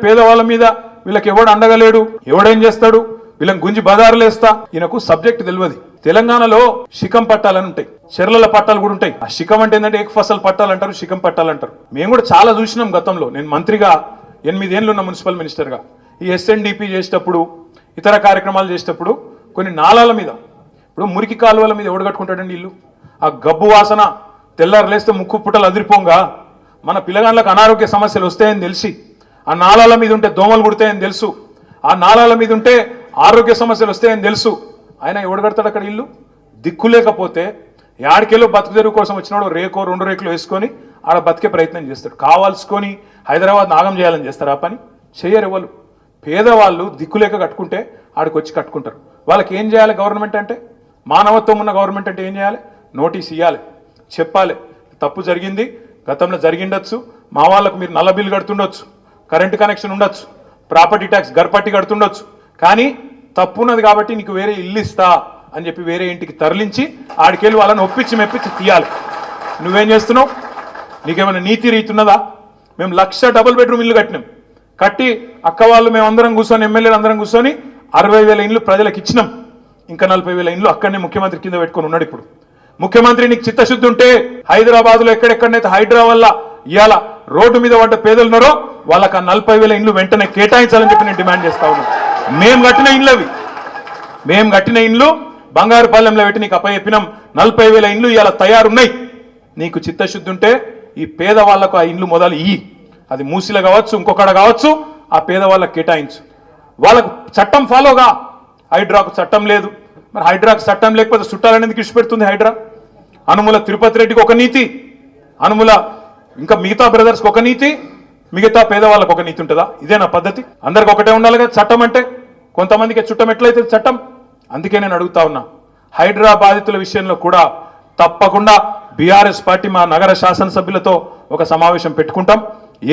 పేదవాళ్ళ మీద వీళ్ళకి ఎవడు అండగలేడు ఎవడేం చేస్తాడు వీళ్ళని గుంజి బజారులు ఈయనకు సబ్జెక్ట్ తెలియదు. తెలంగాణలో శిఖం పట్టాలని ఉంటాయి చెర్లల పట్టాలు కూడా ఉంటాయి. ఆ శిఖం అంటే ఏంటంటే ఏక ఫసల్ పట్టాలు అంటారు శిఖం పట్టాలు అంటారు. మేము కూడా చాలా చూసినాం గతంలో. నేను మంత్రిగా ఎనిమిదేళ్ళు ఉన్న మున్సిపల్ మినిస్టర్గా. ఈ ఎస్ఎన్డిపి చేసేటప్పుడు ఇతర కార్యక్రమాలు చేసేటప్పుడు కొన్ని నాలాల మీద ఇప్పుడు మురికి కాలువల మీద ఎవడు కట్టుకుంటాడండి ఇల్లు? ఆ గబ్బు వాసన తెల్లారు లేస్తే ముక్కు పుట్టలు అదిరిపోంగా. మన పిల్లగాళ్ళకు అనారోగ్య సమస్యలు వస్తాయని తెలిసి ఆ నాళాల మీద ఉంటే దోమలు కుడతాయని తెలుసు. ఆ నాళాల మీద ఉంటే ఆరోగ్య సమస్యలు వస్తాయని తెలుసు. ఆయన ఎవడు కడతాడు అక్కడ ఇల్లు? దిక్కు లేకపోతే యాడికెళ్ళో బతుకు తెరువు కోసం వచ్చినాడు రేకో రెండు రేకులు వేసుకొని ఆడ బతికే ప్రయత్నం చేస్తాడు. కావాల్సుకొని హైదరాబాద్ నాగం చేయాలని చేస్తారు ఆ పని? చేయరు ఎవరు. పేదవాళ్ళు దిక్కులేక కట్టుకుంటే ఆడికి వచ్చి కట్టుకుంటారు. వాళ్ళకి ఏం చేయాలి గవర్నమెంట్ అంటే? మానవత్వం ఉన్న గవర్నమెంట్ అంటే ఏం చేయాలి? నోటీస్ ఇవ్వాలి చెప్పాలి. తప్పు జరిగింది గతంలో జరిగిండొచ్చు మా వాళ్ళకు మీరు నల్ల బిల్లు కడుతుండొచ్చు. కరెంటు కనెక్షన్ ఉండొచ్చు ప్రాపర్టీ ట్యాక్స్ గర్పట్టి కడుతుండొచ్చు కానీ తప్పు ఉన్నది కాబట్టి నీకు వేరే ఇల్లు ఇస్తా అని చెప్పి వేరే ఇంటికి తరలించి ఆడికెళ్ళి వాళ్ళని ఒప్పించి మెప్పించి తీయాలి. నువ్వేం చేస్తున్నావు? నీకేమైనా నీతి రీతి ఉన్నదా? మేము లక్ష డబుల్ బెడ్రూమ్ ఇల్లు కట్టినాం. కట్టి అక్క వాళ్ళు మేము అందరం కూర్చొని ఎమ్మెల్యేలు అందరం కూర్చొని అరవై వేల ఇండ్లు ప్రజలకు ఇచ్చినాం. ఇంకా నలభై వేల ఇండ్లు అక్కడనే ముఖ్యమంత్రి కింద పెట్టుకొని ఉన్నాడు ఇప్పుడు. ముఖ్యమంత్రి నీకు చిత్తశుద్ధి ఉంటే హైదరాబాద్లో ఎక్కడెక్కడనైతే హైడ్రా వల్ల ఇవాళ రోడ్డు మీద పడ్డ పేదలు ఉన్నారో వాళ్ళకి ఆ నలభై వేల ఇండ్లు వెంటనే కేటాయించాలని చెప్పి నేను డిమాండ్ చేస్తా ఉన్నాను మేము కట్టిన ఇండ్లు అవి. మేము కట్టిన ఇండ్లు బంగారుపాలెంలో పెట్టి నీకు అప్పచెప్పినాం నలభై వేల ఇండ్లు ఇవాళ తయారున్నాయి. నీకు చిత్తశుద్ధి ఉంటే ఈ పేదవాళ్ళకు ఆ ఇండ్లు మొదలు ఇయ్యి. అది మూసిలో కావచ్చు ఇంకొకడ కావచ్చు ఆ పేదవాళ్ళకి కేటాయించు. వాళ్ళకు చట్టం ఫాలోగా హైడ్రాకు చట్టం లేదు. మరి హైడ్రాకు చట్టం లేకపోతే చుట్టాలనేది పెడుతుంది హైడ్రా. అనుముల తిరుపతి రెడ్డికి ఒక నీతి. అనుముల ఇంకా మిగతా బ్రదర్స్కి ఒక నీతి మిగతా పేదవాళ్ళకు ఒక నీతి ఉంటుందా? ఇదే నా పద్ధతి. అందరికి ఒకటే ఉండాలి కదా చట్టం అంటే? కొంతమందికి చుట్టం ఎట్లయితే చట్టం? అందుకే నేను అడుగుతా ఉన్నా. హైడ్రా బాధితుల విషయంలో కూడా తప్పకుండా బీఆర్ఎస్ పార్టీ మా నగర శాసనసభ్యులతో ఒక సమావేశం పెట్టుకుంటాం.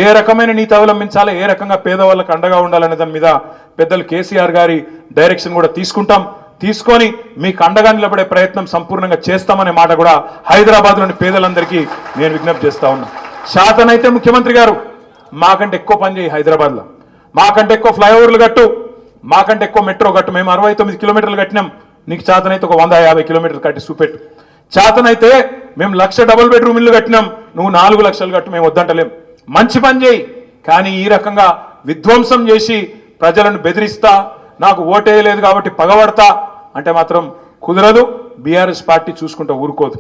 ఏ రకమైన నీతి అవలంబించాలి ఏ రకంగా పేదవాళ్ళకి అండగా ఉండాలనే దాని మీద పెద్దలు కేసీఆర్ గారి డైరెక్షన్ కూడా తీసుకుంటాం. తీసుకొని మీకు అండగా నిలబడే ప్రయత్నం సంపూర్ణంగా చేస్తామనే మాట కూడా హైదరాబాద్లోని పేదలందరికీ నేను విజ్ఞప్తి చేస్తా ఉన్నా. శాతనైతే ముఖ్యమంత్రి గారు మాకంటే ఎక్కువ పని చేయి హైదరాబాద్లో. మాకంటే ఎక్కువ ఫ్లైఓవర్లు కట్టు. మాకంటే ఎక్కువ మెట్రో కట్టు. మేము అరవై తొమ్మిది కిలోమీటర్లు కట్టినాం. నీకు చేతనైతే ఒక వంద యాభై కిలోమీటర్లు కట్టి చూపెట్టు. చేతనైతే మేము లక్ష డబుల్ బెడ్రూమ్ ఇల్లు కట్టినాం. నువ్వు నాలుగు లక్షలు కట్టు మేము వద్దంటలేం. మంచి పని చేయి. కానీ ఈ రకంగా విధ్వంసం చేసి ప్రజలను బెదిరిస్తా నాకు ఓటేయలేదు కాబట్టి పగబడతా అంటే మాత్రం కుదరదు. బీఆర్ఎస్ పార్టీ చూసుకుంటూ ఊరుకోదు.